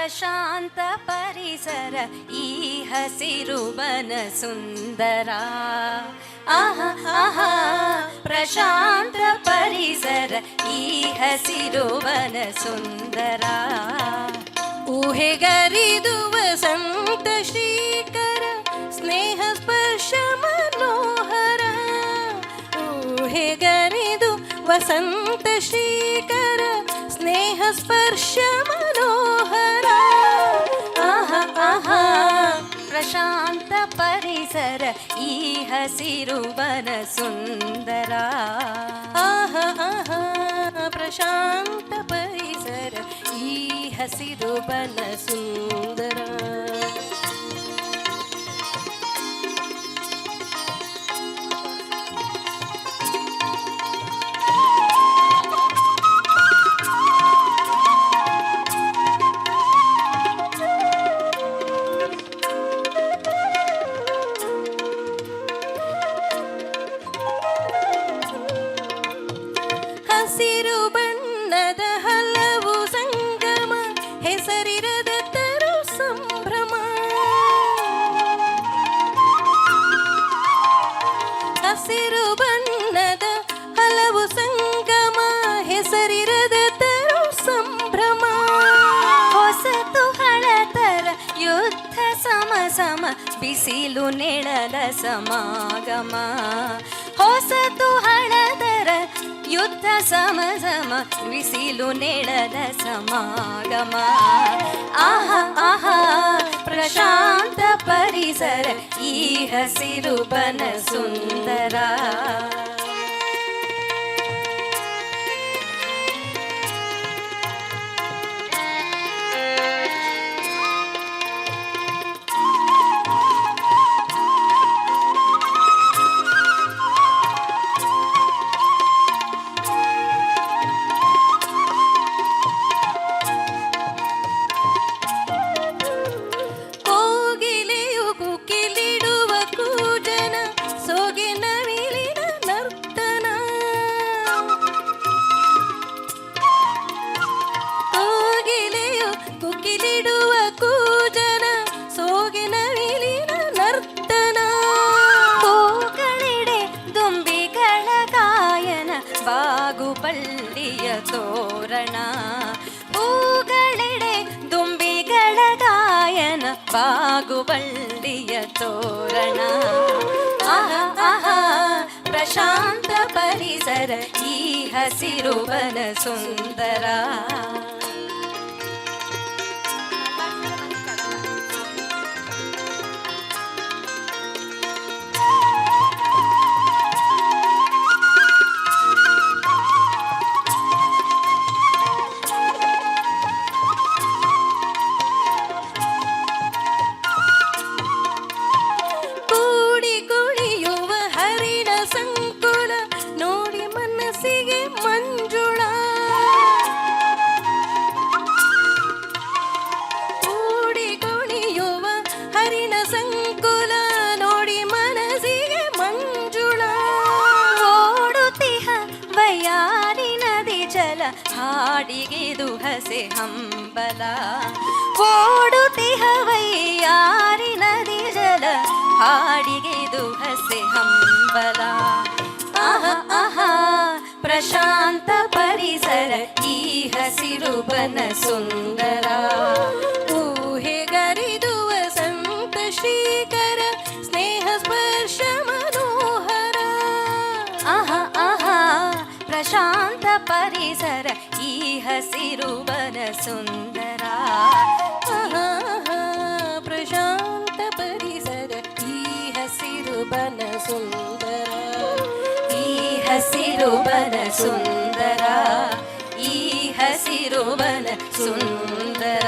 ಪ್ರಶಾಂತ ಪರಿಸರ ಈ ಹಸಿರುವನ ಸುಂದರ ಆಹಾ ಆಹಾ ಪ್ರಶಾಂತ ಪರಿಸರ ಈ ಹಸಿರುವನ ಸುಂದರ ಊಹೆಗರಿದು ವಸಂತ ಶ್ರೀಕರ ಸ್ನೇಹ ಸ್ಪರ್ಶ ಮನೋಹರ ಊಹೆಗರಿದು ವಸಂತ ಶ್ರೀಕರ ಸ್ನೇಹ ಸ್ಪರ್ಶ ಹಸಿರು ಬನ ಸುಂದರ ಆಹಾ ಆಹಾ ಪ್ರಶಾಂತ ಪರಿಸರ ಈ ಹಸಿರು ಬನ ಸುಂದರ ಬಿಸಿಲು ನೆಳದ ಸಮಾಗಮ. ಹೊಸತು ಹಳದರ ಯುದ್ಧ ಸಮ ಸಮ ಬಿಸಿಲು ನೆಳದ ಸಮಾಗಮ. ಆಹಾ ಆಹಾ, ಪ್ರಶಾಂತ ಪರಿಸರ, ಈ ಹಸಿರು ಬನ ಸುಂದರ ತೋರಣ ಹೂಗಳೆಡೆ ದುಂಬಿಗಳ ಗಾಯನ ಬಾಗುಬಳ್ಳಿಯ ತೋರಣ ಆಹಾ ಆಹಾ ಪ್ರಶಾಂತ ಪರಿಸರ ಈ ಹಸಿರು ಬನ ಸುಂದರ ಜಲ ಹಾಡಿಗಿದು ಹಸೆ ಹಂಬಲ. ಓಡುತ್ತಿಹ ಯಾರಿ ನದಿ ಜಲ ಹಾಡಿಗಿದು ಹಸೆ ಹಂಬಲ. ಆಹಾ ಆಹಾ, ಪ್ರಶಾಂತ ಪರಿಸರ, ಈ ಹಸಿರು ಬನ ಸುಂದರ ಪರಿಸರ ಈ ಹಸಿರು ಬನ ಸುಂದರ ಆಹಾ ಆಹಾ, ಪ್ರಶಾಂತ ಪರಿಸರ ಈ ಹಸಿರು ಬನ ಸುಂದರ ಈ ಹಸಿರು ಬನ ಸುಂದರ ಈ ಹಸಿರು ಬನ ಸುಂದರ